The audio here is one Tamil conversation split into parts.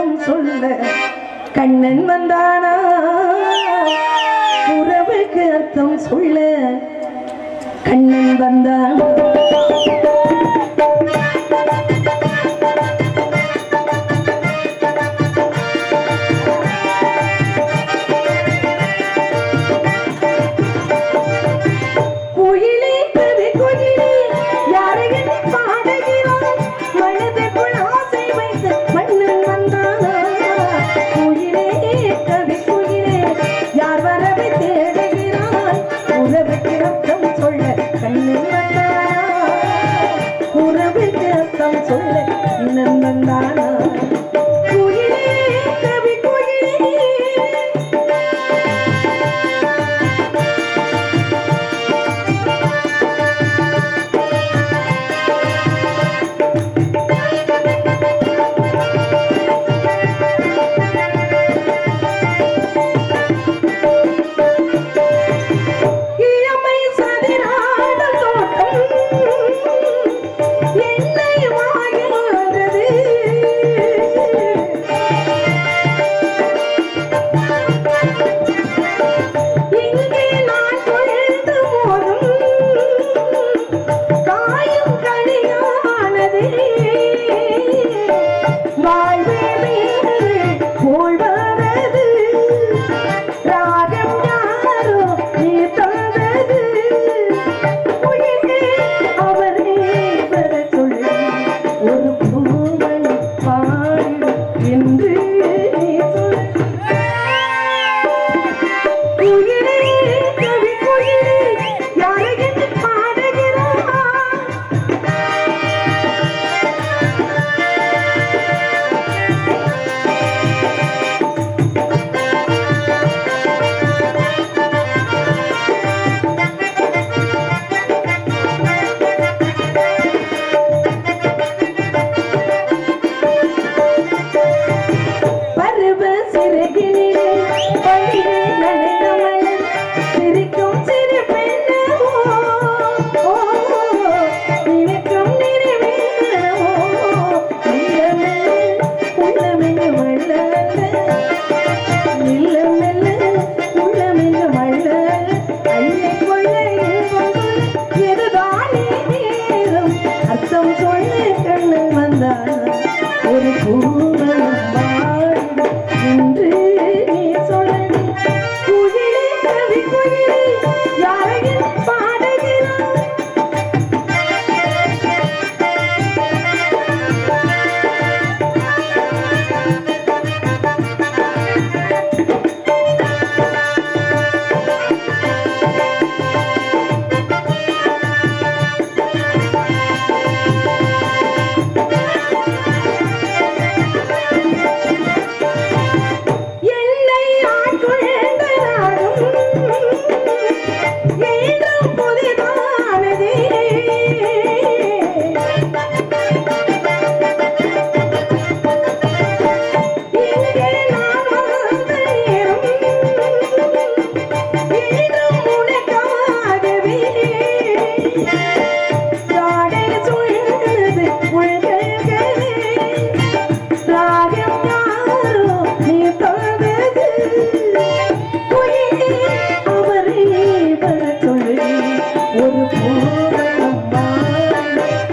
உலகம் சொல்ல. கண்ணன் வந்தானா? உறவுக்கு அர்த்தம் சொல்ல. கண்ணன் வந்தான். கவி அர்த்தம் சொல்லி கண்ணன் வந்தான் ஒரு பூ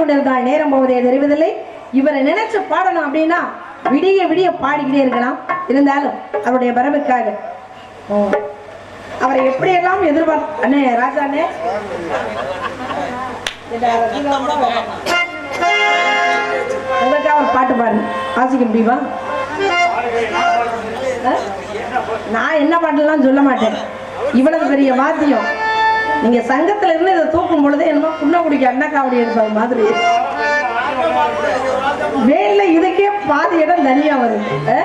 பாடிக்கொண்டிருந்தால் நேரம் போவதே தெரிவதில்லை. இவரை நினைச்சு பாடணும் அப்படின்னா விடிய விடிய பாடிக்கிட்டே இருக்கலாம். இருந்தாலும் அவருடைய பரமுக்காக அவரை எப்படியெல்லாம் எதிர்பார்த்து அண்ணே ராஜா அண்ணே? உங்களுக்காக ஒரு பாட்டு பாருங்க வாசிக்க முடியுமா? நான் என்ன பாட்டுலாம் சொல்ல மாட்டேன். இவ்வளவு பெரிய வாத்தியம். நீங்க சங்கத்துல இருந்து இதை தூக்கும் பொழுது என்னமோ புண்ணக்குடிக்கு அண்ணா காவடி எடுப்பது மாதிரி. வேல்ல இதுக்கே பாதி இடம் தனியா வருது.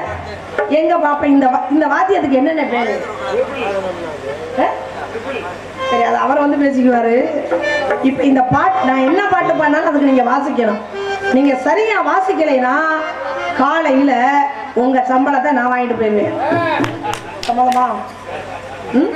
எங்க பாப்பா இந்த வா- இந்த வாத்தியத்துக்கு என்னென்ன பேரு சரி அது அவர் வந்து பேசிக்குவாரு. இப்ப இந்த பாட்டு நான் என்ன பாட்டு பாடினாலும் அதுக்கு நீங்க வாசிக்கணும். நீங்க சரியா வாசிக்கலைன்னா காலையில உங்க சம்பளத்தை நான் வாங்கிட்டு போயிருவேன் சம்பளமா? ம்?